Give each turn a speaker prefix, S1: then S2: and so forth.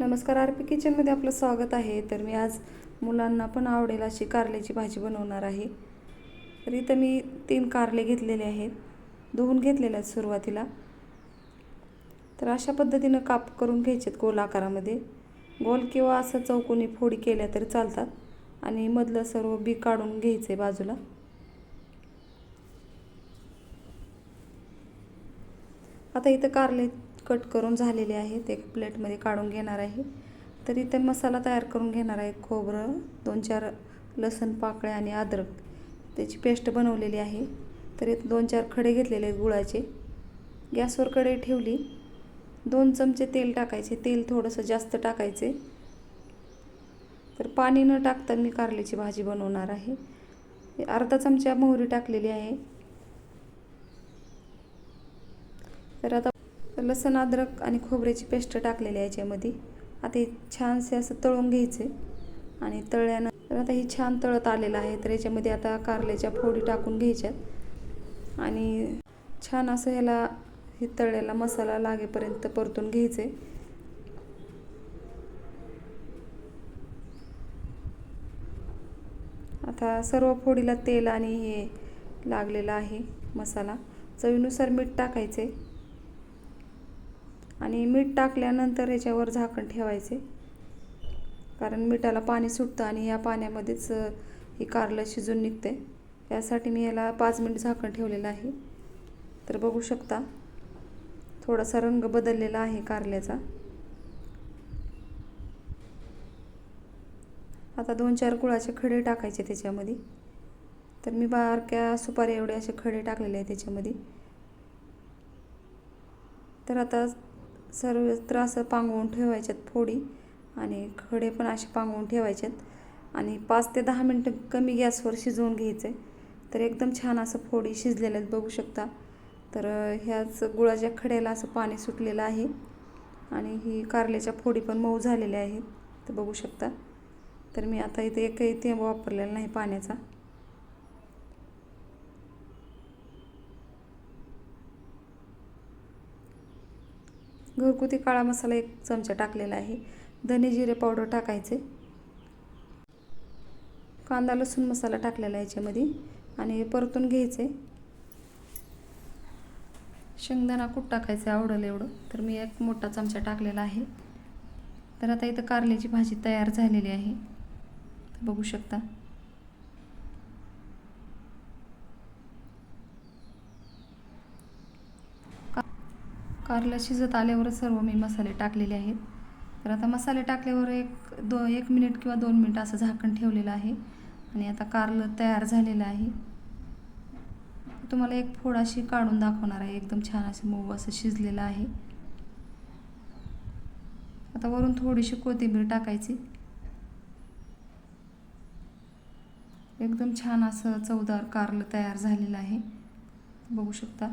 S1: नमस्कार R P किचनमध्ये आपलं स्वागत आहे. तर मी आज मुलांना पण आवडेल अशी कारल्याची भाजी बनवणार आहे. तर इथं मी तीन कारले घेतलेले आहेत. धुवून घेतलेले आहेत सुरुवातीला. तर अशा पद्धतीनं काप करून घ्यायचेत गोल आकारामध्ये गोल किंवा असं चौकोनी फोडी केल्या तरी चालतात. आणि मधलं सर्व बी काढून घ्यायचं आहे बाजूला. आता इथं कारले कट करून झालेले आहेत. एक प्लेटमध्ये काढून घेणार आहे. तर इथे मसाला तयार करून घेणार आहे. खोबरं दोन चार लसण पाकळ्या आणि अद्रक. त्याची पेस्ट बनवलेली आहे. तर इथं दोन चार खडे घेतलेले आहेत गुळाचे. गॅसवर कढई ठेवली. दोन चमचे तेल टाकायचे. तेल थोडंसं जास्त टाकायचे. तर पाणी न टाकता मी कारल्याची भाजी बनवणार आहे. अर्धा चमचा मोहरी टाकलेली आहे. तर आता तर लसण अद्रक आणि खोबऱ्याची पेस्ट टाकलेली आहे याच्यामध्ये. आता हे छानसे असं तळून घ्यायचे आणि तळल्यानंतर आता हे छान तळत आलेलं आहे. तर याच्यामध्ये आता कारल्याच्या फोडी टाकून घ्यायच्यात. आणि छान असं ह्याला हे तळलेला मसाला लागेपर्यंत परतून घ्यायचे. आता सर्व फोडीला तेल आणि हे लागलेलं आहे मसाला. चवीनुसार मीठ टाकायचे. आणि मीठ टाकल्यानंतर याच्यावर झाकण ठेवायचे. कारण मिठाला पाणी सुटतं आणि या पाण्यामध्येच ही कारलं शिजून निघते. यासाठी मी याला पाच मिनिट झाकण ठेवलेलं आहे. तर बघू शकता थोडासा रंग बदललेला आहे कारल्याचा. आता दोन चार गुळाचे खडे टाकायचे त्याच्यामध्ये. तर मी बारक्या सुपारी एवढे असे खडे टाकलेले आहे त्याच्यामध्ये. तर आता सर्वत्र असं पांगवून ठेवायच्यात फोडी आणि खडे पण असे पांगवून ठेवायच्यात. आणि पाच ते दहा मिनटं कमी गॅसवर शिजवून घ्यायचं. आहे तर एकदम छान असं फोडी शिजलेल्या आहेत बघू शकता. तर ह्याच गुळाच्या खड्याला असं पाणी सुटलेलं आहे. आणि ही कारल्याच्या फोडी पण मऊ झालेल्या आहेत. तर बघू शकता. तर मी आता इथे एकही थेंब वापरलेला नाही पाण्याचा. घरगुती काळा मसाला एक चमचा टाकलेला आहे. धने जिरे पावडर टाकायचे. कांदा लसूण मसाला टाकलेला आहे याच्यामध्ये. आणि परतून घ्यायचे. शेंगदाणा कूट टाकायचं आवडेल एवढं. तर मी एक मोठा चमचा टाकलेला आहे. तर आता इथं कारल्याची भाजी तयार झालेली आहे. बघू शकता. कारलं शिजत आल्यावर सर्व मी मसाले टाकलेले आहेत. तर आता मसाले टाकल्यावर एक दो एक मिनिट किंवा दोन मिनिट असं झाकण ठेवलेलं आहे. आणि आता कारलं तयार झालेलं आहे. तुम्हाला एक फोड अशी काढून दाखवणार आहे. एकदम छान असं मऊ असं शिजलेलं आहे. आता वरून थोडीशी कोथिंबीर टाकायची. एकदम छान असं चवदार कारलं तयार झालेलं आहे. बघू शकता.